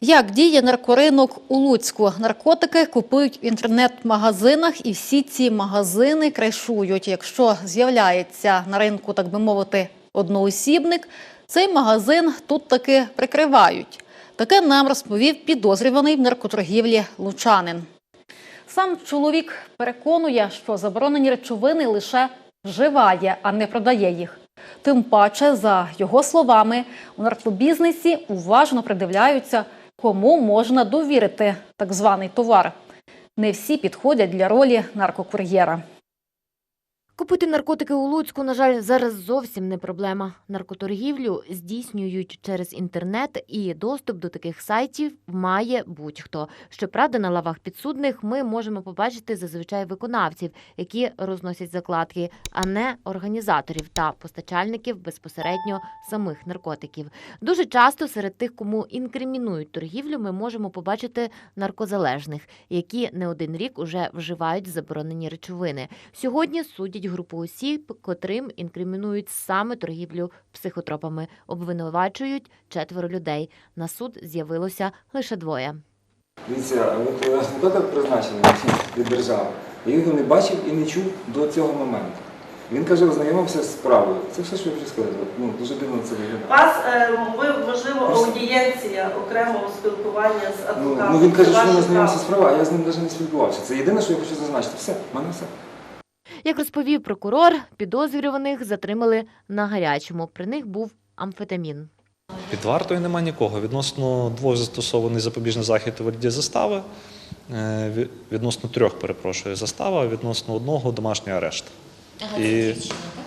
Як діє наркоринок у Луцьку? Наркотики купують в інтернет-магазинах, і всі ці магазини кришують. Якщо з'являється на ринку, так би мовити, одноосібник, цей магазин тут таки прикривають. Таке нам розповів підозрюваний в наркоторгівлі лучанин. Сам чоловік переконує, що заборонені речовини лише вживає, а не продає їх. Тим паче, за його словами, у наркобізнесі уважно придивляються, кому можна довірити так званий товар. Не всі підходять для ролі наркокур'єра. Купити наркотики у Луцьку, на жаль, зараз зовсім не проблема. Наркоторгівлю здійснюють через інтернет, і доступ до таких сайтів має будь-хто. Щоправда, на лавах підсудних ми можемо побачити зазвичай виконавців, які розносять закладки, а не організаторів та постачальників безпосередньо самих наркотиків. Дуже часто серед тих, кому інкримінують торгівлю, ми можемо побачити наркозалежних, які не один рік уже вживають заборонені речовини. Сьогодні судять групу осіб, котрим інкримінують саме торгівлю психотропами. Обвинувачують четверо людей. На суд з'явилося лише двоє. Дивіться, от е, адвоката призначений від держави. Я його не бачив і не чув до цього моменту. Він каже, ознайомився з справою. Це все, що я хочу сказати. Ну, дуже дивно це У виглядає. вас е, ви, можливо аудієнція окремого спілкування з Ну, адвокатом. ну він каже, що він ознайомився з справою, а я з ним навіть не спілкувався. Це єдине, що я хочу зазначити. Все, в мене все. Як розповів прокурор, підозрюваних затримали на гарячому. При них був амфетамін. Під вартою нема нікого. Відносно двох застосований запобіжний захід у вигляді застави, е, відносно трьох, перепрошую, застава, відносно одного домашній арешт. І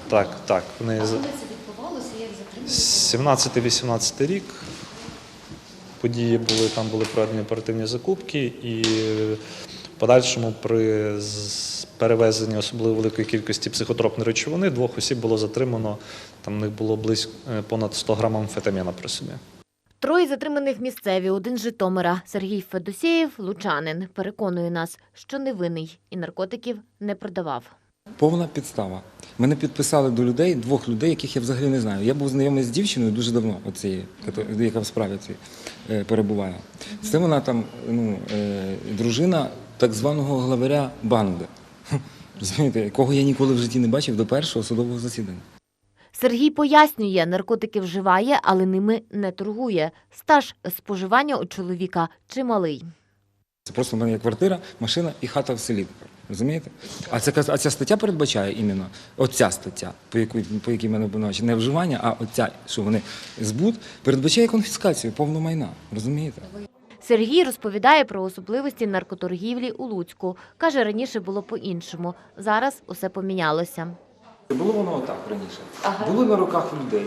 так, так. Вони з- 17-18 рік. Події були, там були проведені оперативні закупки, і подальшому при перевезенні особливо великої кількості психотропної речовини двох осіб було затримано. Там в них було близько е, понад 100 грам амфетаміна при собі. Троє затриманих місцеві, один з Житомира. Сергій Федосєєв, лучанин, переконує нас, що невинний і наркотиків не продавав. Повна підстава. Мене підписали до людей, двох людей, яких я взагалі не знаю. Я був знайомий з дівчиною дуже давно, оцією, яка в справі цій е, перебуває. Це вона там, ну, е, дружина так званого главаря банди. Розумієте, якого я ніколи в житті не бачив до першого судового засідання. Сергій пояснює, наркотики вживає, але ними не торгує. Стаж споживання у чоловіка чималий. Це просто в мене є квартира, машина і хата в селі. Розумієте? А ця, а ця стаття передбачає іменно оця стаття, по якій, по якій мене обвинувачують, не вживання, а оця, що вони збут, передбачає конфіскацію повного майна. Розумієте? Сергій розповідає про особливості наркоторгівлі у Луцьку. Каже, раніше було по-іншому. Зараз усе помінялося. Було воно отак раніше. Було на руках людей.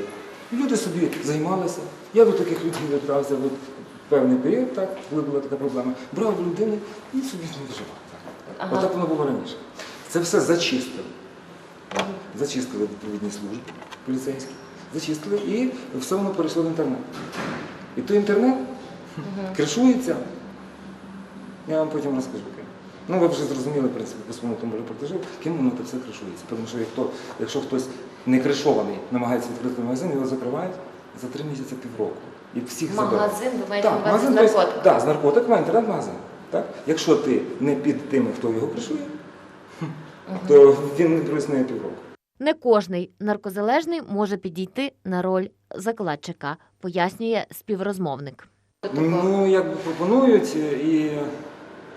Люди собі займалися. Я до таких людей звертався в певний період, так, коли була така проблема. Брав людини і собі не вживав. Так. Отак воно було раніше. Це все зачистили. Зачистили відповідні служби поліцейські, зачистили і все воно перейшло в інтернет. І той інтернет кришується. Я вам потім розкажу. ким. Ну, ви вже зрозуміли, в принципі, по своєму тому репортажу, ким воно це все кришується. Тому що якщо, якщо хтось не кришований, намагається відкрити магазин, його закривають за три місяці півроку. І всіх забирають. ви маєте Так, магазин, тобто, Так, з наркотиками, інтернет-магазин. Так? Якщо ти не під тими, хто його кришує, то він не проіснує півроку. Не кожний наркозалежний може підійти на роль закладчика, пояснює співрозмовник. Ну, як пропонують і,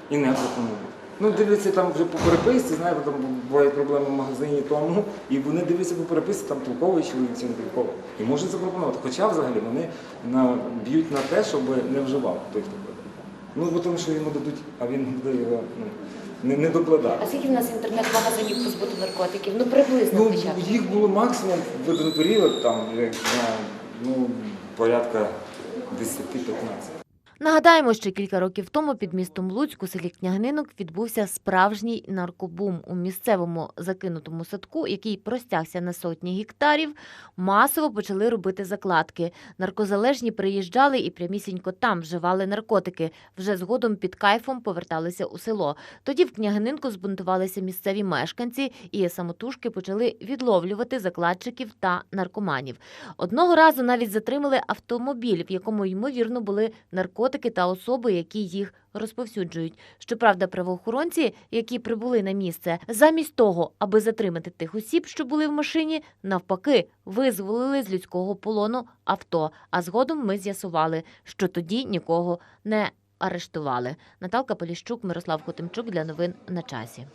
і не пропонують. Ну, дивляться там вже по переписці, знаєте, там бувають проблеми в магазині тому, і вони дивляться по переписці, там толковий чоловік чи не толковий. І можуть запропонувати. Хоча взагалі вони на, б'ють на те, щоб не вживав той, хто продає. Ну, бо тому що йому дадуть, а він буде його ну, не, не докладати. А скільки в нас інтернет-магазинів по збуту наркотиків? Ну приблизно Ну, хоча б. їх було максимум в один період, там, як, ну, порядка 10-15. Нагадаємо, що кілька років тому під містом Луцьк у селі Княгининок відбувся справжній наркобум у місцевому закинутому садку, який простягся на сотні гектарів. Масово почали робити закладки. Наркозалежні приїжджали і прямісінько там вживали наркотики. Вже згодом під кайфом поверталися у село. Тоді в Княгининку збунтувалися місцеві мешканці, і самотужки почали відловлювати закладчиків та наркоманів. Одного разу навіть затримали автомобіль, в якому ймовірно були наркотики наркотики та особи, які їх розповсюджують. Щоправда, правоохоронці, які прибули на місце, замість того, аби затримати тих осіб, що були в машині, навпаки, визволили з людського полону авто. А згодом ми з'ясували, що тоді нікого не арештували. Наталка Поліщук, Мирослав Хотимчук для новин на часі.